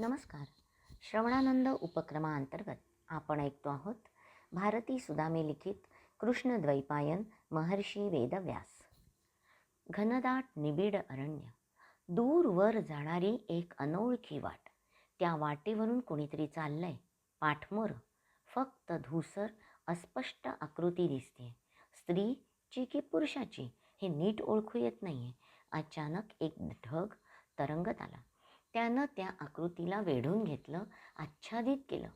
नमस्कार. श्रवणानंद उपक्रमाअंतर्गत आपण ऐकतो आहोत भारती सुदामे लिखित कृष्णद्वैपायन महर्षी वेदव्यास. घनदाट निबिड अरण्य दूरवर जाणारी एक अनोळखी वाट त्या वाटेवरून कोणीतरी चाललंय पाठमोर फक्त धूसर अस्पष्ट आकृती दिसते. स्त्रीची की पुरुषाची हे नीट ओळखू येत नाहीये. अचानक एक ढग तरंगत आला. त्यानं त्या आकृतीला वेढून घेतलं आच्छादित केलं.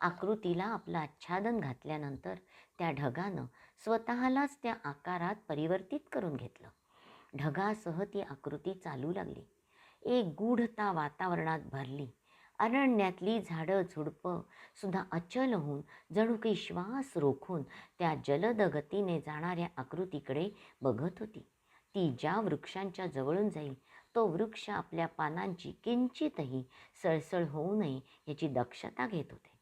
आकृतीला आपलं आच्छादन घातल्यानंतर त्या ढगानं स्वतःलाच त्या आकारात परिवर्तित करून घेतलं. ढगासह ती आकृती चालू लागली. एक गूढता वातावरणात भरली. अरण्यातली झाडं झुडपं सुद्धा अचल होऊन जणू काही श्वास रोखून त्या जलद गतीने जाणाऱ्या आकृतीकडे बघत होती. ती ज्या वृक्षांच्या जवळून जाईल तो वृक्ष आपल्या पानांची किंचितही सळसळ होऊ नये याची दक्षता घेत होते.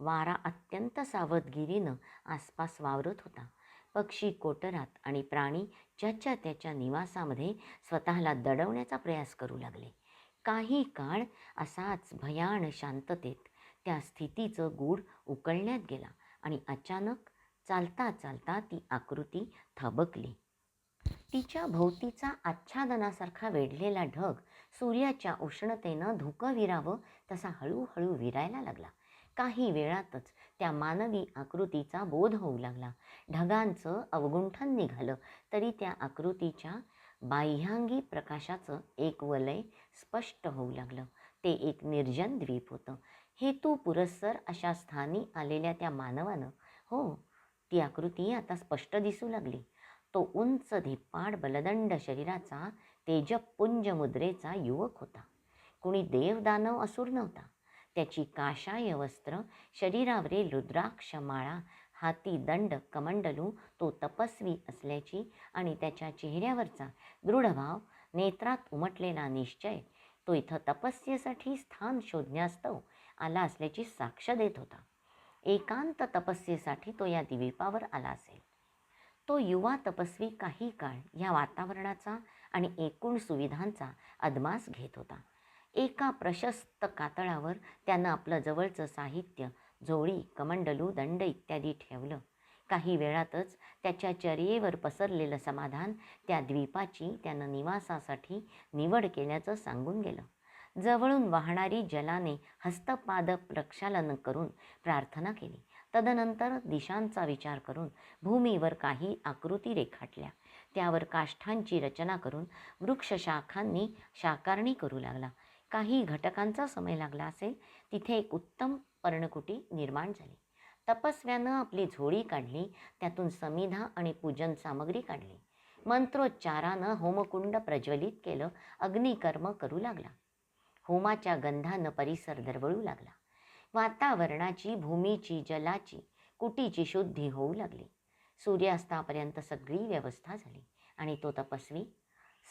वारा अत्यंत सावधगिरीनं आसपास वावरत होता. पक्षी कोटरात आणि प्राणी ज्याच्या त्याच्या निवासामध्ये स्वतःला दडवण्याचा प्रयास करू लागले. काही काळ असाच भयान शांततेत त्या स्थितीचं गूढ उकळण्यात गेला आणि अचानक चालता चालता ती आकृती थबकली. तिच्या भोवतीचा आच्छादनासारखा वेढलेला ढग सूर्याच्या उष्णतेनं धुकं विरावं तसा हळूहळू विरायला लागला. काही वेळातच त्या मानवी आकृतीचा बोध होऊ लागला. ढगांचं अवगुंठन निघालं तरी त्या आकृतीच्या बाह्यांगी प्रकाशाचं एक वलय स्पष्ट होऊ लागलं. ते एक निर्जन द्वीप होतं. हेतू पुरस्सर अशा स्थानी आलेल्या त्या मानवानं हो ती आकृती आता स्पष्ट दिसू लागली. तो उंच धिप्पाड बलदंड शरीराचा तेजपुंज मुद्रेचा युवक होता. कुणी देवदानव असूर नव्हता. त्याची काशाय वस्त्र शरीरावरील रुद्राक्ष माळा हाती दंड कमंडलू तो तपस्वी असल्याची आणि त्याच्या चेहऱ्यावरचा दृढभाव नेत्रात उमटलेला निश्चय तो इथं तपस्येसाठी स्थान शोधण्यास्तव आला असल्याची साक्ष देत होता. एकांत तपस्येसाठी तो या द्वीपावर आला असेल. तो युवा तपस्वी काही काळ या वातावरणाचा आणि एकूण सुविधांचा अदमास घेत होता. एका प्रशस्त कातळावर त्यानं आपलं जवळचं साहित्य झोळी कमंडलू दंड इत्यादी ठेवलं. काही वेळातच त्याच्या चर्येवर पसरलेलं समाधान त्या द्वीपाची त्यानं निवासासाठी निवड केल्याचं सांगून गेलं. जवळून वाहणारी जलाने हस्तपाद प्रक्षालन करून प्रार्थना केली. तदनंतर दिशांचा विचार करून भूमीवर काही आकृती रेखाटल्या. त्यावर काष्ठांची रचना करून वृक्षशाखांनी शाकारणी करू लागला. काही घटकांचा समय लागला असेल तिथे एक उत्तम पर्णकुटी निर्माण झाली. तपस्व्यानं आपली झोळी काढली त्यातून समिधा आणि पूजन सामग्री काढली. मंत्रोच्चारानं होमकुंड प्रज्वलित केलं अग्निकर्म करू लागला. होमाच्या गंधानं परिसर दरवळू लागला. वातावरणाची भूमीची जलाची कुटीची शुद्धी होऊ लागली. सूर्यास्तापर्यंत सगळी व्यवस्था झाली आणि तो तपस्वी.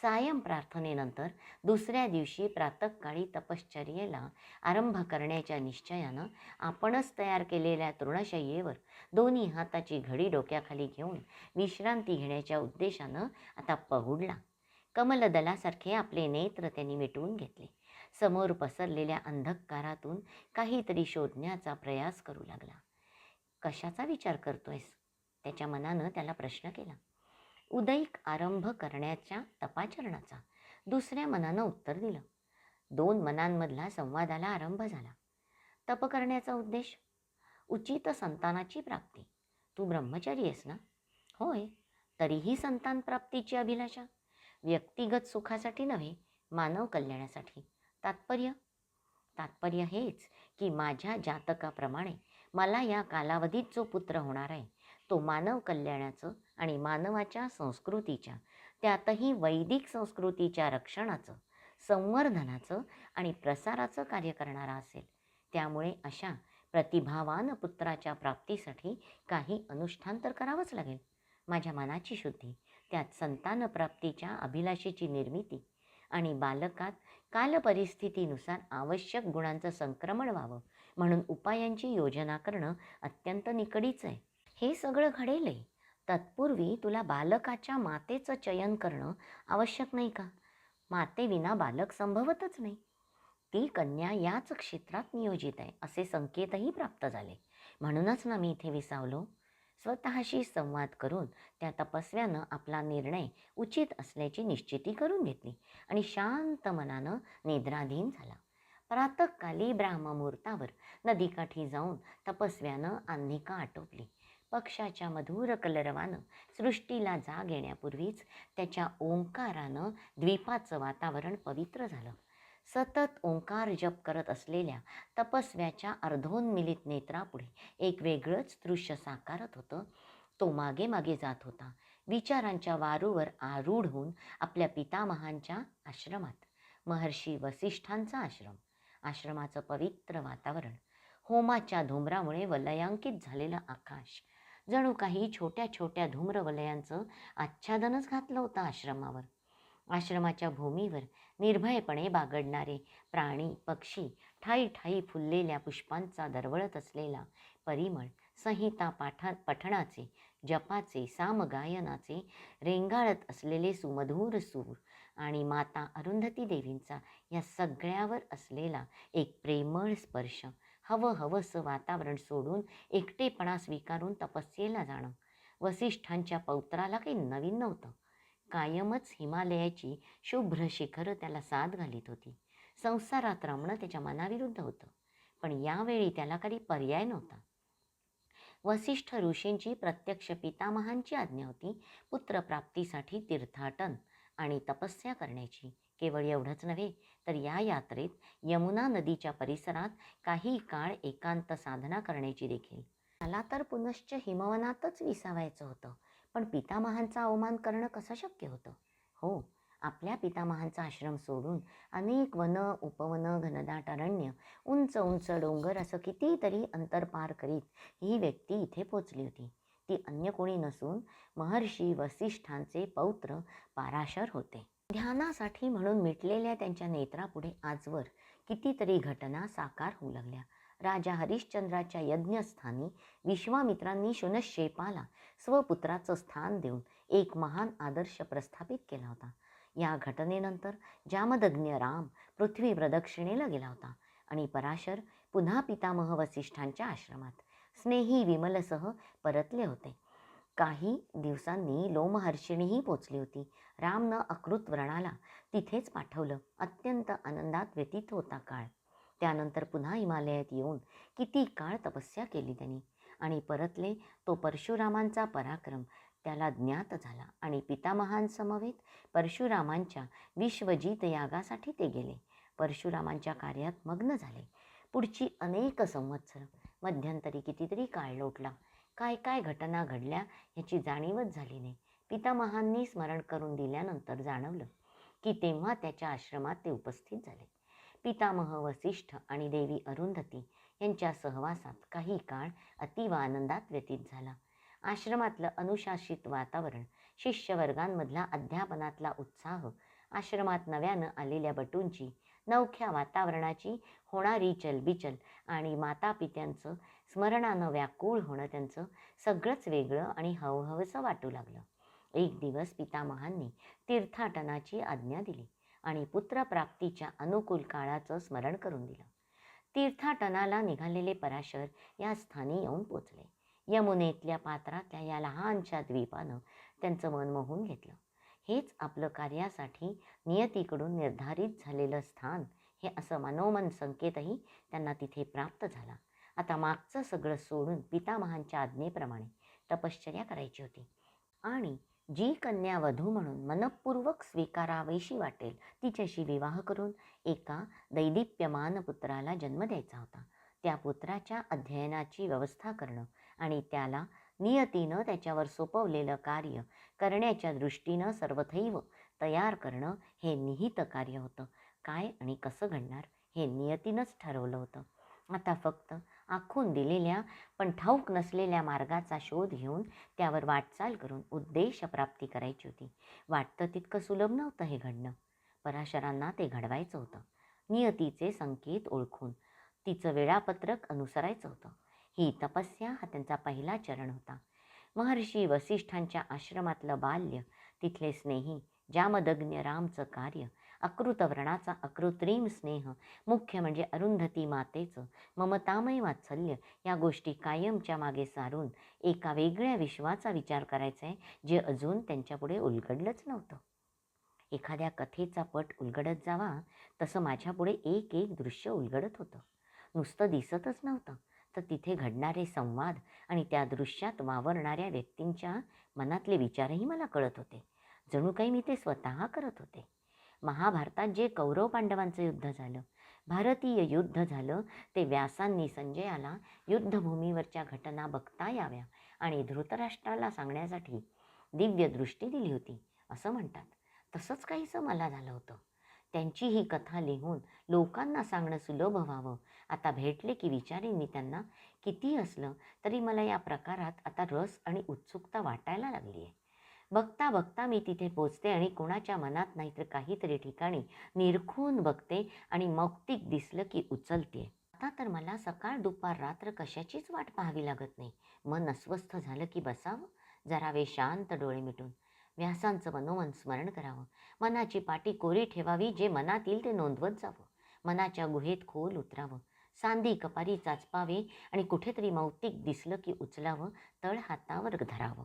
सायं प्रार्थनेनंतर दुसऱ्या दिवशी प्रातःकाळी तपश्चर्येला आरंभ करण्याच्या निश्चयानं आपणच तयार केलेल्या तृणशय्येवर दोन्ही हाताची घडी डोक्याखाली घेऊन विश्रांती घेण्याच्या उद्देशानं आता पहुडला. कमलदलासारखे आपले नेत्र त्यांनी मिटवून घेतले. समोर पसरलेल्या अंधकारातून काहीतरी शोधण्याचा प्रयास करू लागला. कशाचा विचार करतोयस? त्याच्या मनानं त्याला प्रश्न केला. उदयिक आरंभ करण्याच्या तपाचरणाचा. दुसऱ्या मनानं उत्तर दिलं. दोन मनांमधला संवादाला आरंभ झाला. तप करण्याचा उद्देश? उचित संतानाची प्राप्ती. तू ब्रह्मचारी आहेस ना? होय. तरीही संतान प्राप्तीची अभिलाषा. व्यक्तिगत सुखासाठी नव्हे मानव कल्याणासाठी. तात्पर्य? तात्पर्य हेच की माझ्या जातकाप्रमाणे मला या कालावधीत जो पुत्र होणार आहे तो मानव कल्याणाचं आणि मानवाच्या संस्कृतीच्या त्यातही वैदिक संस्कृतीच्या रक्षणाचं संवर्धनाचं आणि प्रसाराचं कार्य करणारा असेल. त्यामुळे अशा प्रतिभावान पुत्राच्या प्राप्तीसाठी काही अनुष्ठान तर करावंच लागेल. माझ्या मनाची शुद्धी त्यात संतानप्राप्तीच्या अभिलाषेची निर्मिती आणि बालकात कालपरिस्थितीनुसार आवश्यक गुणांचं संक्रमण व्हावं म्हणून उपायांची योजना करणं अत्यंत निकडीचं आहे. हे सगळं घडेल आहे तत्पूर्वी तुला बालकाच्या मातेचं चयन करणं आवश्यक नाही का? मातेविना बालक संभवतच नाही. ती कन्या याच क्षेत्रात नियोजित आहे असे संकेतही प्राप्त झाले. म्हणूनच ना मी इथे विसावलो. स्वतःशी संवाद करून त्या तपस्व्यानं आपला निर्णय उचित असल्याची निश्चिती करून घेतली आणि शांत मनानं निद्राधीन झाला. प्रातःकाली ब्राह्ममुहूर्तावर नदीकाठी जाऊन तपस्व्यानं आन्हिका आटोपली. पक्षाच्या मधुर कलरवानं सृष्टीला जाग येण्यापूर्वीच त्याच्या ओंकारानं द्वीपाचं वातावरण पवित्र झालं. सतत ओंकार जप करत असलेल्या तपस्व्याच्या अर्धोन्मिलित नेत्रापुढे एक वेगळंच दृश्य साकारत होतं. तो मागे मागे जात होता. विचारांच्या वारूवर आरूढ होऊन आपल्या पितामहांच्या आश्रमात. महर्षी वसिष्ठांचा आश्रम. आश्रमाचं पवित्र वातावरण. होमाच्या धुम्रामुळे वलयांकित झालेलं आकाश. जणू काही छोट्या छोट्या धूम्रवलयांचं आच्छादनच घातलं होतं आश्रमावर. आश्रमाच्या भूमीवर निर्भयपणे बागडणारे प्राणी पक्षी ठाई ठाई फुललेल्या पुष्पांचा दरवळत असलेला परिमळ संहिता पाठा पठणाचे जपाचे सामगायनाचे रेंगाळत असलेले सुमधूर सूर आणि माता अरुंधती देवींचा या सगळ्यावर असलेला एक प्रेमळ स्पर्श हवं हवंसं वातावरण सोडून एकटेपणा स्वीकारून तपस्येला जाणं. वसिष्ठांच्या पौत्राला काही नवीन नव्हतं. कायमच हिमालयाची शुभ्र शिखरं त्याला साथ घालीत होती. संसारात रमणं त्याच्या मनाविरुद्ध होतं पण यावेळी त्याला काही पर्याय नव्हता. वसिष्ठ ऋषींची प्रत्यक्ष पितामहांची आज्ञा होती पुत्रप्राप्तीसाठी तीर्थाटन आणि तपस्या करण्याची. केवळ एवढंच नव्हे तर या यात्रेत यमुना नदीच्या परिसरात काही काळ एकांत साधना करण्याची देखील. मला तर पुनश्च हिमवनातच विसावायचं होतं. पण पितामहांचा अवमान करणं कसं शक्य होतं? हो आपल्या पितामहांचा आश्रम सोडून अनेक वन उपवन घनदाट अरण्य उंच उंच डोंगर असं कितीतरी अंतर पार करीत ही व्यक्ती इथे पोचली होती. ती अन्य कोणी नसून महर्षी वसिष्ठांचे पौत्र पाराशर होते. ध्यानासाठी म्हणून मिटलेल्या त्यांच्या नेत्रापुढे आजवर कितीतरी घटना साकार होऊ लागल्या. राजा हरिश्चंद्राच्या यज्ञस्थानी विश्वामित्रांनी शुनशेपाला स्वपुत्राचं स्थान देऊन एक महान आदर्श प्रस्थापित केला होता. या घटनेनंतर जामदग्न्य राम पृथ्वी प्रदक्षिणेला गेला होता आणि पराशर पुन्हा पितामह वसिष्ठांच्या आश्रमात स्नेही विमलसह परतले होते. काही दिवसांनी लोमहर्षिणीही पोचली होती. रामनं अकृत व्रणाला तिथेच पाठवलं. अत्यंत आनंदात व्यतीत होता काळ. त्यानंतर पुन्हा हिमालयात येऊन किती काळ तपस्या केली त्यांनी आणि परतले तो परशुरामांचा पराक्रम त्याला ज्ञात झाला आणि पितामहांसमवेत परशुरामांच्या विश्वजित यागासाठी ते गेले. परशुरामांच्या कार्यात मग्न झाले. पुढची अनेक संवत्सर मध्यंतरी कितीतरी काळ लोटला. काय काय घटना घडल्या याची जाणीवच झाली नाही. पितामहांनी स्मरण करून दिल्यानंतर जाणवलं की तेव्हा त्याच्या आश्रमात ते उपस्थित झाले. पितामह वसिष्ठ आणि देवी अरुंधती यांच्या सहवासात काही काळ अतीव आनंदात व्यतीत झाला. आश्रमातलं अनुशासित वातावरण शिष्यवर्गांमधला अध्यापनातला उत्साह आश्रमात नव्यानं आलेल्या बटूंची नवख्या वातावरणाची होणारी चलबिचल आणि मातापित्यांचं स्मरणानं व्याकुळ होणं त्यांचं सगळंच वेगळं आणि हवहवसं वाटू लागलं. एक दिवस पितामहांनी तीर्थाटनाची आज्ञा दिली. आणि पुत्रप्राप्तीच्या अनुकूल काळाचं स्मरण करून दिलं. तीर्थाटनाला निघालेले पराशर या स्थानी येऊन पोचले. यमुनेतल्या पात्रातल्या या लहानशा द्वीपानं त्यांचं मन मोहून घेतलं. हेच आपलं कार्यासाठी नियतीकडून निर्धारित झालेलं स्थान हे असं मनोमन संकेतही त्यांना तिथे प्राप्त झाला. आता मागचं सगळं सोडून पितामहांच्या आज्ञेप्रमाणे तपश्चर्या करायची होती. आणि जी कन्या वधू म्हणून मनपूर्वक स्वीकारावीशी वाटेल तिच्याशी विवाह करून एका दैदिप्यमान पुत्राला जन्म द्यायचा होता. त्या पुत्राच्या अध्ययनाची व्यवस्था करणं आणि त्याला नियतीनं त्याच्यावर सोपवलेलं कार्य करण्याच्या दृष्टीनं सर्वथैव तयार करणं हे निहित कार्य होतं. काय आणि कसं घडणार हे नियतीनंच ठरवलं होतं. आता फक्त आखून दिलेल्या पण ठाऊक नसलेल्या मार्गाचा शोध घेऊन त्यावर वाटचाल करून उद्देश प्राप्ती करायची होती. वाटतं तितकं सुलभ नव्हतं हे घडणं. पराशरांना ते घडवायचं होतं. नियतीचे संकेत ओळखून तिचं वेळापत्रक अनुसरायचं होतं. ही तपस्या हा त्यांचा पहिला चरण होता. महर्षी वसिष्ठांच्या आश्रमातलं बाल्य तिथले स्नेही जामदग्न्य रामचं कार्य अकृतव्रणाचा अकृत्रिम स्नेह मुख्य म्हणजे अरुंधती मातेचं ममतामय वात्सल्य या गोष्टी कायमच्या मागे सारून एका वेगळ्या विश्वाचा विचार करायचा आहे जे अजून त्यांच्यापुढे उलगडलंच नव्हतं. एखाद्या कथेचा पट उलगडत जावा तसं माझ्यापुढे एक एक दृश्य उलगडत होतं. नुसतं दिसतच नव्हतं तर तिथे घडणारे संवाद आणि त्या दृश्यात वावरणाऱ्या व्यक्तींच्या मनातले विचारही मला कळत होते. जणू काही मी ते स्वतः करत होते. महाभारतात जे कौरव पांडवांचं युद्ध झालं भारतीय युद्ध झालं ते व्यासांनी संजयाला युद्धभूमीवरच्या घटना बघता याव्या आणि धृतराष्ट्राला सांगण्यासाठी दिव्य दृष्टी दिली होती असं म्हणतात. तसंच काहीसं मला झालं होतं. त्यांची ही कथा लिहून लोकांना सांगणं सुलभ व्हावं. आता भेटले की विचारीन मी त्यांना किती असलं तरी मला या प्रकारात आता रस आणि उत्सुकता वाटायला लागली आहे बघता बघता मी तिथे पोचते आणि कोणाच्या मनात नाहीतर काहीतरी ठिकाणी निरखून बघते आणि मौक्तिक दिसलं की उचलते. आता तर मला सकाळ दुपार रात्र कशाचीच वाट पाहावी लागत नाही. मन अस्वस्थ झालं की बसावं? जरा वे शांत डोळे मिटून. व्यासांचं मनोमन स्मरण करावं. मनाची पाटी कोरी ठेवावी जे मनात येईल ते नोंदवत जावं. मनाच्या गुहेत खोल उतरावं. सांदी कपारी चाचपावे आणि कुठेतरी मौतिक दिसलं की उचलावं. तळ हातावर धरावं.